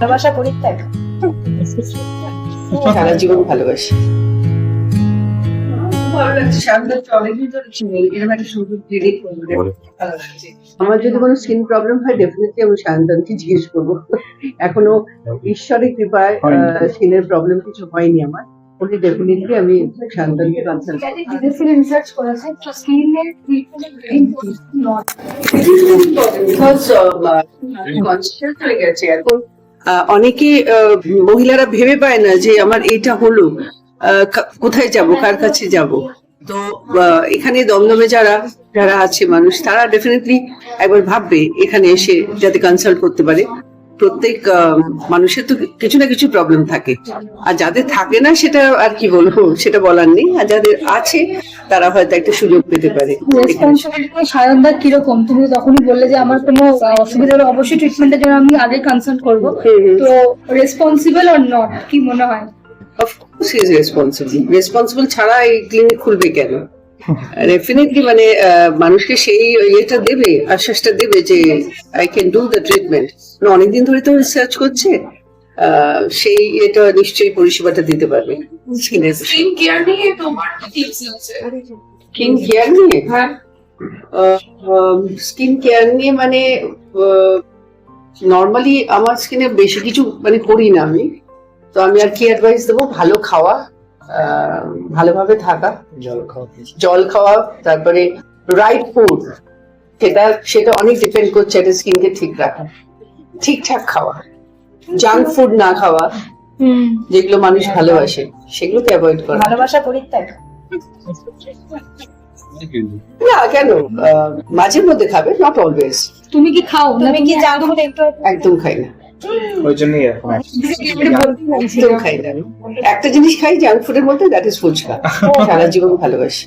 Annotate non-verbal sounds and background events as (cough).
ভালোবাসা পরিত্যাগ সারা জীবন ভালোবাসি। আমার যদি কোনো স্কিন প্রবলেম হয় ডেফিনেটলি আমি সায়ন্তনকে জিজ্ঞেস করব। এখনও ঈশ্বরের কৃপায় স্কিনের প্রবলেম কিছু হয়নি আমার। ওকে ডেফিনেটলি আমি সায়ন্তনকে কনসাল্ট রিসার্চ করেছে তো স্কিনের কনসিয়াস হয়ে গেছে এখন আহ, অনেকে মহিলারা ভেবে পায় না যে আমার এটা হলো কোথায় যাব, কার কাছে যাব। তো এখানে দমদমে যারা যারা আছে মানুষ, তারা ডেফিনেটলি একবার ভাববে এখানে এসে যাতে কনসাল্ট করতে পারে। প্রত্যেক মানুষের তো কিছু না কিছু প্রবলেম থাকে। আর যাদের থাকে না সেটা আর কি বলব সেটা বলার নেই। আর যাদের আছে তারা হয়তো একটা সুযোগ পেতে পারে। সায়নদা কীরকম? তুমি তখনই বললে যে আমার কোনো অসুবিধা হলে অবশ্যই ট্রিটমেন্টের জন্য আমি আগে কনসাল্ট করব। তো রেসপন্সিবল অর নট কি মনে হয়? অফকোর্স ইজ রেসপন্সিবল রেসপন্সিবল ছাড়া এই ক্লিনিক খুলবে কেন? (laughs) ডেফিনেটলি মানে মানুষকে সেই ইয়েটা দেবে আশ্বাসটা দেবে যে I can do the treatment অনেকদিন ধরে তো রিসার্চ করছে সেই এটা নিশ্চয়ই পরিষেবাটা দিতে পারবে। স্কিন কেয়ার নিয়ে তোমার টিপস আছে। স্কিন কেয়ার নিয়ে? স্কিন কেয়ার নিয়ে মানে নর্মালি আমার স্কিনে বেশি কিছু মানে করি না আমি। তো আমি আর কি অ্যাডভাইস দেবো? ভালো খাওয়া ভালোভাবে থাকা। জল খাওয়া জল খাওয়া তারপরে রাইট ফুড সেটা সেটা অনেক ডিপেন্ড করছে একটা স্কিনকে ঠিক রাখা। ঠিকঠাক খাওয়া। জাঙ্ক ফুড না খাওয়া যেগুলো মানুষ ভালোবাসে সেগুলোকে অ্যাভয়েড করা। ভালোবাসা পরিত্যাগ না কেন? আহ, মাঝে মধ্যে খাবে নট অলওয়েজ তুমি কি খাও? তুমি কি জানো একটু একদম খাই না। ওই জন্যই এরকম একদম খাই না। একটা জিনিস খাই জাঙ্ক ফুডের মধ্যে দ্যাট ইজ ফুচকা। (laughs) সারা জীবন ভালোবাসি।